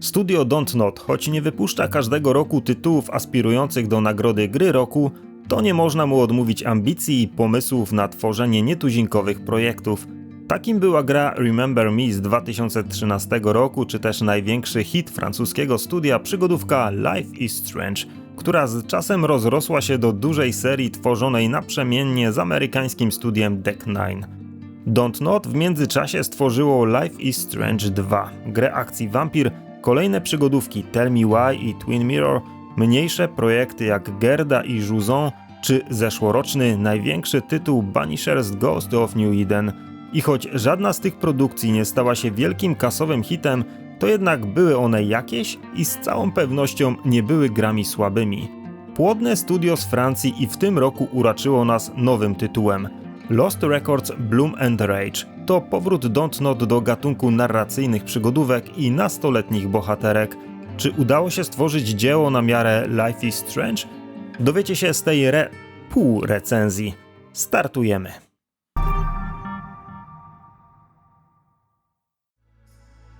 Studio Don't Not, choć nie wypuszcza każdego roku tytułów aspirujących do nagrody gry roku, to nie można mu odmówić ambicji i pomysłów na tworzenie nietuzinkowych projektów. Takim była gra Remember Me z 2013 roku, czy też największy hit francuskiego studia przygodówka Life is Strange, która z czasem rozrosła się do dużej serii tworzonej naprzemiennie z amerykańskim studiem Deck Nine. Don't Not w międzyczasie stworzyło Life is Strange 2, grę akcji Vampir, kolejne przygodówki Tell Me Why i Twin Mirror, mniejsze projekty jak Gerda i Juzon, czy zeszłoroczny największy tytuł Banisher's Ghost of New Eden. I choć żadna z tych produkcji nie stała się wielkim kasowym hitem, to jednak były one jakieś i z całą pewnością nie były grami słabymi. Płodne studio z Francji i w tym roku uraczyło nas nowym tytułem. Lost Records Bloom and Rage to powrót Don't Not do gatunku narracyjnych przygodówek i nastoletnich bohaterek. Czy udało się stworzyć dzieło na miarę Life is Strange? Dowiecie się z tej re... pół recenzji. Startujemy.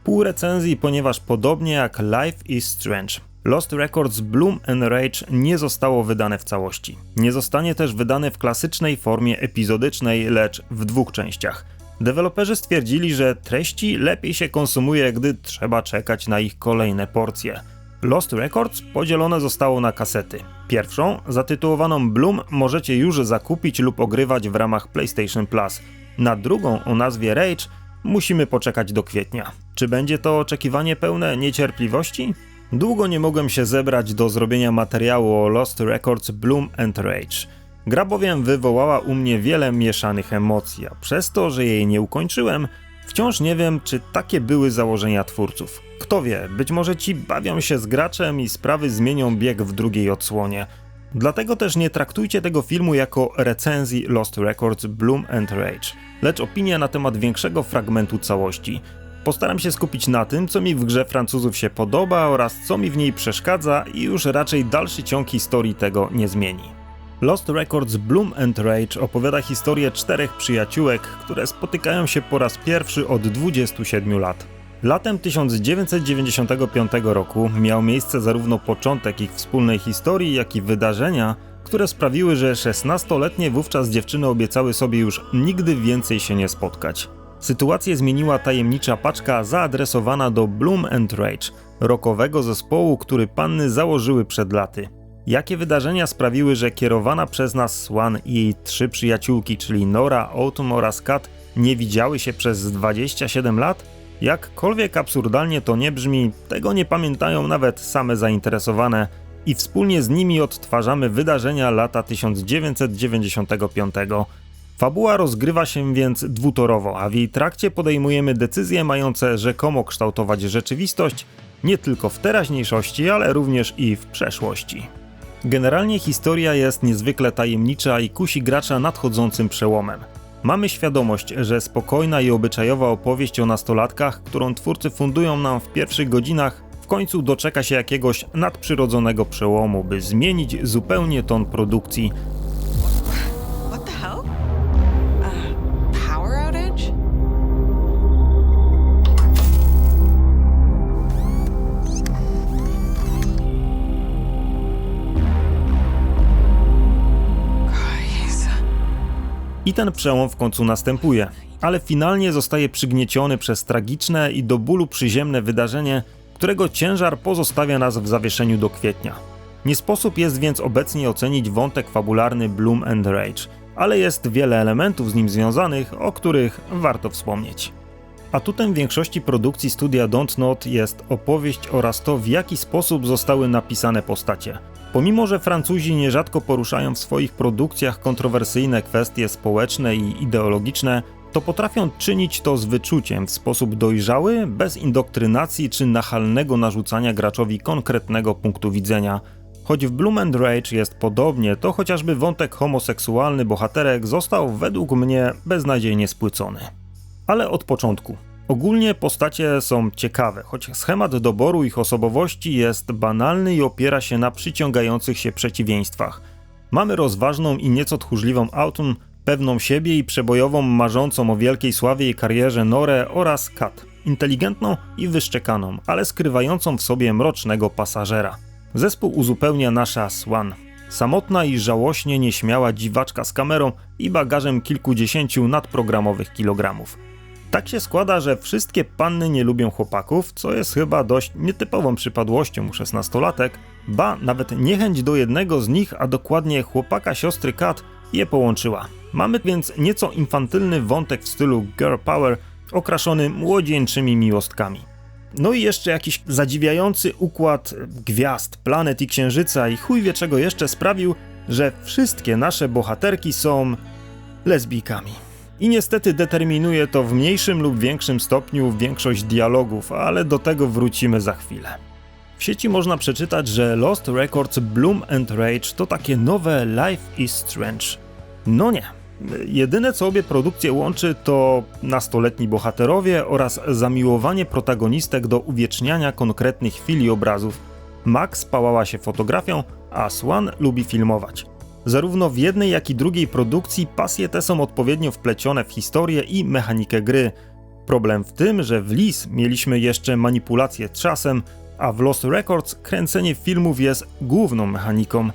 Pół recenzji, ponieważ podobnie jak Life is Strange, Lost Records Bloom and Rage nie zostało wydane w całości. Nie zostanie też wydane w klasycznej formie epizodycznej, lecz w dwóch częściach. Deweloperzy stwierdzili, że treści lepiej się konsumuje, gdy trzeba czekać na ich kolejne porcje. Lost Records podzielone zostało na kasety. Pierwszą, zatytułowaną Bloom, możecie już zakupić lub ogrywać w ramach PlayStation Plus. Na drugą o nazwie Rage musimy poczekać do kwietnia. Czy będzie to oczekiwanie pełne niecierpliwości? Długo nie mogłem się zebrać do zrobienia materiału o Lost Records Bloom and Rage. Gra bowiem wywołała u mnie wiele mieszanych emocji, a przez to, że jej nie ukończyłem, wciąż nie wiem, czy takie były założenia twórców. Kto wie, być może ci bawią się z graczem i sprawy zmienią bieg w drugiej odsłonie. Dlatego też nie traktujcie tego filmu jako recenzji Lost Records Bloom and Rage, lecz opinia na temat większego fragmentu całości. Postaram się skupić na tym, co mi w grze Francuzów się podoba oraz co mi w niej przeszkadza i już raczej dalszy ciąg historii tego nie zmieni. Lost Records Bloom and Rage opowiada historię czterech przyjaciółek, które spotykają się po raz pierwszy od 27 lat. Latem 1995 roku miał miejsce zarówno początek ich wspólnej historii, jak i wydarzenia, które sprawiły, że 16-letnie wówczas dziewczyny obiecały sobie już nigdy więcej się nie spotkać. Sytuację zmieniła tajemnicza paczka zaadresowana do Bloom and Rage, rokowego zespołu, który panny założyły przed laty. Jakie wydarzenia sprawiły, że kierowana przez nas Swan i jej trzy przyjaciółki, czyli Nora, Autumn oraz Kat, nie widziały się przez 27 lat? Jakkolwiek absurdalnie to nie brzmi, tego nie pamiętają nawet same zainteresowane i wspólnie z nimi odtwarzamy wydarzenia lata 1995. Fabuła rozgrywa się więc dwutorowo, a w jej trakcie podejmujemy decyzje mające rzekomo kształtować rzeczywistość nie tylko w teraźniejszości, ale również i w przeszłości. Generalnie historia jest niezwykle tajemnicza i kusi gracza nadchodzącym przełomem. Mamy świadomość, że spokojna i obyczajowa opowieść o nastolatkach, którą twórcy fundują nam w pierwszych godzinach, w końcu doczeka się jakiegoś nadprzyrodzonego przełomu, by zmienić zupełnie ton produkcji, I ten przełom w końcu następuje, ale finalnie zostaje przygnieciony przez tragiczne i do bólu przyziemne wydarzenie, którego ciężar pozostawia nas w zawieszeniu do kwietnia. Nie sposób jest więc obecnie ocenić wątek fabularny Bloom and Rage, ale jest wiele elementów z nim związanych, o których warto wspomnieć. Atutem większości produkcji studia Don't Not jest opowieść oraz to, w jaki sposób zostały napisane postacie. Pomimo, że Francuzi nierzadko poruszają w swoich produkcjach kontrowersyjne kwestie społeczne i ideologiczne, to potrafią czynić to z wyczuciem w sposób dojrzały, bez indoktrynacji czy nachalnego narzucania graczowi konkretnego punktu widzenia. Choć w Bloom and Rage jest podobnie, to chociażby wątek homoseksualny bohaterek został według mnie beznadziejnie spłycony. Ale od początku. Ogólnie postacie są ciekawe, choć schemat doboru ich osobowości jest banalny i opiera się na przyciągających się przeciwieństwach. Mamy rozważną i nieco tchórzliwą Autumn, pewną siebie i przebojową, marzącą o wielkiej sławie i karierze Norę oraz Kat. inteligentną i wyszczekaną, ale skrywającą w sobie mrocznego pasażera. Zespół uzupełnia nasza Swan. Samotna i żałośnie nieśmiała dziwaczka z kamerą i bagażem kilkudziesięciu nadprogramowych kilogramów. Tak się składa, że wszystkie panny nie lubią chłopaków, co jest chyba dość nietypową przypadłością u szesnastolatek, ba nawet niechęć do jednego z nich, a dokładnie chłopaka siostry Kat, je połączyła. Mamy więc nieco infantylny wątek w stylu girl power, okraszony młodzieńczymi miłostkami. No i jeszcze jakiś zadziwiający układ gwiazd, planet i księżyca i chuj wie czego jeszcze sprawił, że wszystkie nasze bohaterki są lesbijkami. I niestety determinuje to w mniejszym lub większym stopniu większość dialogów, ale do tego wrócimy za chwilę. W sieci można przeczytać, że Lost Records Bloom and Rage to takie nowe Life is Strange. No nie. Jedyne co obie produkcje łączy to nastoletni bohaterowie oraz zamiłowanie protagonistek do uwieczniania konkretnych chwil i obrazów. Max pałała się fotografią, a Swan lubi filmować. Zarówno w jednej, jak i drugiej produkcji pasje te są odpowiednio wplecione w historię i mechanikę gry. Problem w tym, że w Lis mieliśmy jeszcze manipulację czasem, a w Lost Records kręcenie filmów jest główną mechaniką.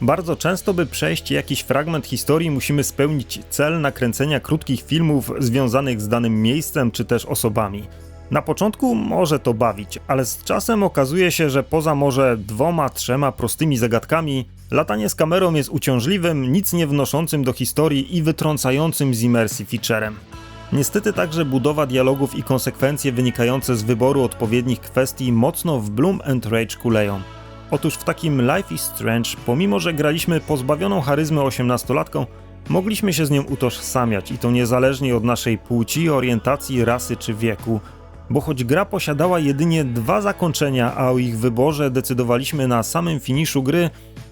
Bardzo często, by przejść jakiś fragment historii, musimy spełnić cel nakręcenia krótkich filmów związanych z danym miejscem czy też osobami. Na początku może to bawić, ale z czasem okazuje się, że poza może dwoma, trzema prostymi zagadkami, latanie z kamerą jest uciążliwym, nic nie wnoszącym do historii i wytrącającym z imersji featurem. Niestety także budowa dialogów i konsekwencje wynikające z wyboru odpowiednich kwestii mocno w Bloom and Rage kuleją. Otóż w takim Life is Strange, pomimo że graliśmy pozbawioną charyzmy 18-latką, mogliśmy się z nią utożsamiać i to niezależnie od naszej płci, orientacji, rasy czy wieku. Bo choć gra posiadała jedynie dwa zakończenia, a o ich wyborze decydowaliśmy na samym finiszu gry,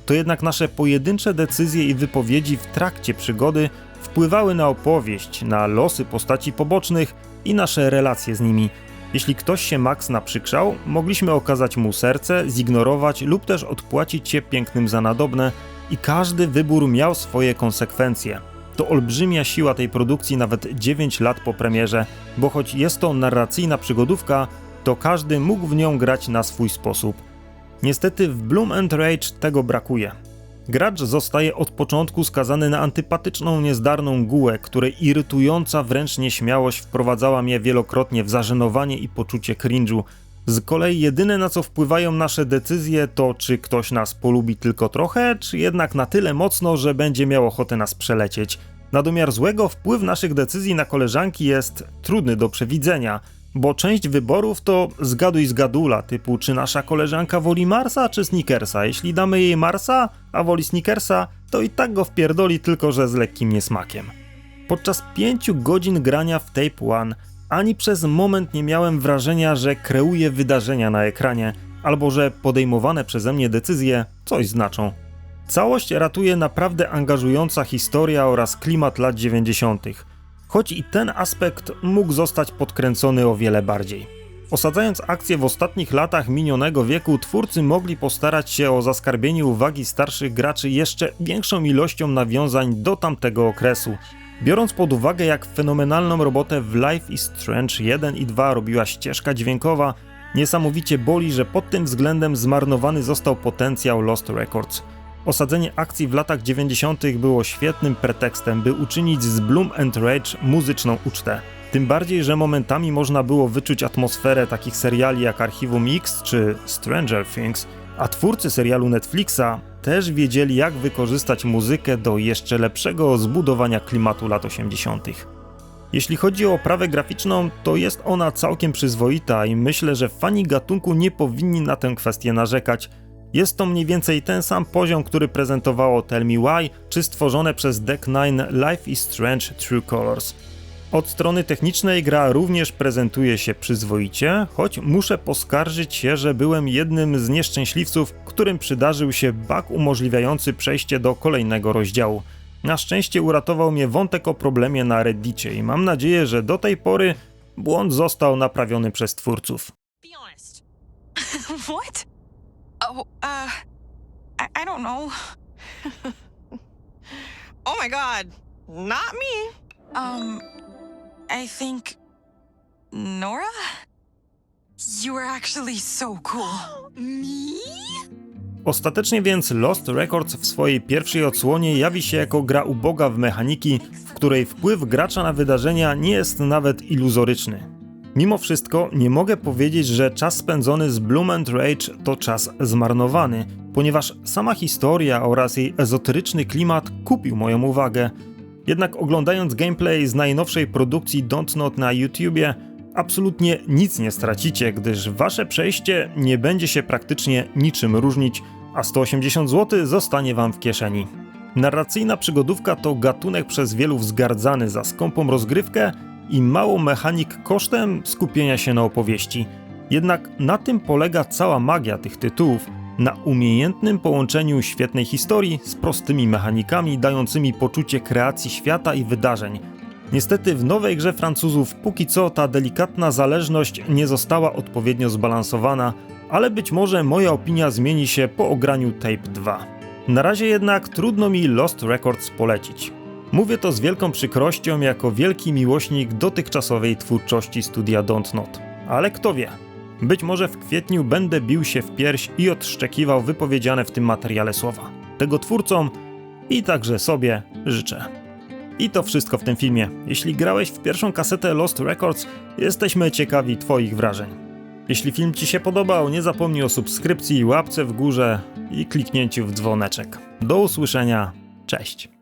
to jednak nasze pojedyncze decyzje i wypowiedzi w trakcie przygody wpływały na opowieść, na losy postaci pobocznych i nasze relacje z nimi. Jeśli ktoś się Max naprzykrzał, mogliśmy okazać mu serce, zignorować lub też odpłacić się pięknym za nadobne i każdy wybór miał swoje konsekwencje. To olbrzymia siła tej produkcji nawet 9 lat po premierze, bo choć jest to narracyjna przygodówka, to każdy mógł w nią grać na swój sposób. Niestety w Bloom and Rage tego brakuje. Gracz zostaje od początku skazany na antypatyczną, niezdarną gułę, której irytująca wręcz nieśmiałość wprowadzała mnie wielokrotnie w zażenowanie i poczucie cringe'u. Z kolei jedyne na co wpływają nasze decyzje to czy ktoś nas polubi tylko trochę, czy jednak na tyle mocno, że będzie miał ochotę nas przelecieć. Na domiar złego wpływ naszych decyzji na koleżanki jest trudny do przewidzenia, bo część wyborów to zgaduj z gadula, typu czy nasza koleżanka woli Marsa czy Snickersa. Jeśli damy jej Marsa, a woli Snickersa, to i tak go wpierdoli, tylko że z lekkim niesmakiem. Podczas pięciu godzin grania w Tape One ani przez moment nie miałem wrażenia, że kreuję wydarzenia na ekranie, albo że podejmowane przeze mnie decyzje coś znaczą. Całość ratuje naprawdę angażująca historia oraz klimat lat 90., choć i ten aspekt mógł zostać podkręcony o wiele bardziej. Osadzając akcję w ostatnich latach minionego wieku, twórcy mogli postarać się o zaskarbienie uwagi starszych graczy jeszcze większą ilością nawiązań do tamtego okresu. Biorąc pod uwagę, jak fenomenalną robotę w Life is Strange 1 i 2 robiła ścieżka dźwiękowa, niesamowicie boli, że pod tym względem zmarnowany został potencjał Lost Records. Osadzenie akcji w latach 90. było świetnym pretekstem, by uczynić z Bloom and Rage muzyczną ucztę. Tym bardziej, że momentami można było wyczuć atmosferę takich seriali jak Archiwum X czy Stranger Things, a twórcy serialu Netflixa też wiedzieli, jak wykorzystać muzykę do jeszcze lepszego zbudowania klimatu lat 80. Jeśli chodzi o oprawę graficzną, to jest ona całkiem przyzwoita i myślę, że fani gatunku nie powinni na tę kwestię narzekać. Jest to mniej więcej ten sam poziom, który prezentowało Tell Me Why, czy stworzone przez Deck 9 Life is Strange True Colors. Od strony technicznej gra również prezentuje się przyzwoicie, choć muszę poskarżyć się, że byłem jednym z nieszczęśliwców, którym przydarzył się bug umożliwiający przejście do kolejnego rozdziału. Na szczęście uratował mnie wątek o problemie na Reddicie i mam nadzieję, że do tej pory błąd został naprawiony przez twórców. What? Oh, uh, I, I don't know. oh my god, not me. Um, I think Nora? You were actually so cool. Me? Ostatecznie więc Lost Records w swojej pierwszej odsłonie jawi się jako gra uboga w mechaniki, w której wpływ gracza na wydarzenia nie jest nawet iluzoryczny. Mimo wszystko nie mogę powiedzieć, że czas spędzony z Bloom and Rage to czas zmarnowany, ponieważ sama historia oraz jej ezoteryczny klimat kupił moją uwagę. Jednak oglądając gameplay z najnowszej produkcji Don't Not na YouTubie, absolutnie nic nie stracicie, gdyż wasze przejście nie będzie się praktycznie niczym różnić, a 180 zł zostanie wam w kieszeni. Narracyjna przygodówka to gatunek przez wielu wzgardzany za skąpą rozgrywkę i małą mechanik kosztem skupienia się na opowieści. Jednak na tym polega cała magia tych tytułów, na umiejętnym połączeniu świetnej historii z prostymi mechanikami dającymi poczucie kreacji świata i wydarzeń. Niestety w nowej grze Francuzów póki co ta delikatna zależność nie została odpowiednio zbalansowana, ale być może moja opinia zmieni się po ograniu Tape 2. Na razie jednak trudno mi Lost Records polecić. Mówię to z wielką przykrością jako wielki miłośnik dotychczasowej twórczości studia Don't Not. Ale kto wie? Być może w kwietniu będę bił się w pierś i odszczekiwał wypowiedziane w tym materiale słowa. Tego twórcom i także sobie życzę. I to wszystko w tym filmie. Jeśli grałeś w pierwszą kasetę Lost Records, jesteśmy ciekawi Twoich wrażeń. Jeśli film Ci się podobał, nie zapomnij o subskrypcji, łapce w górze i kliknięciu w dzwoneczek. Do usłyszenia, cześć.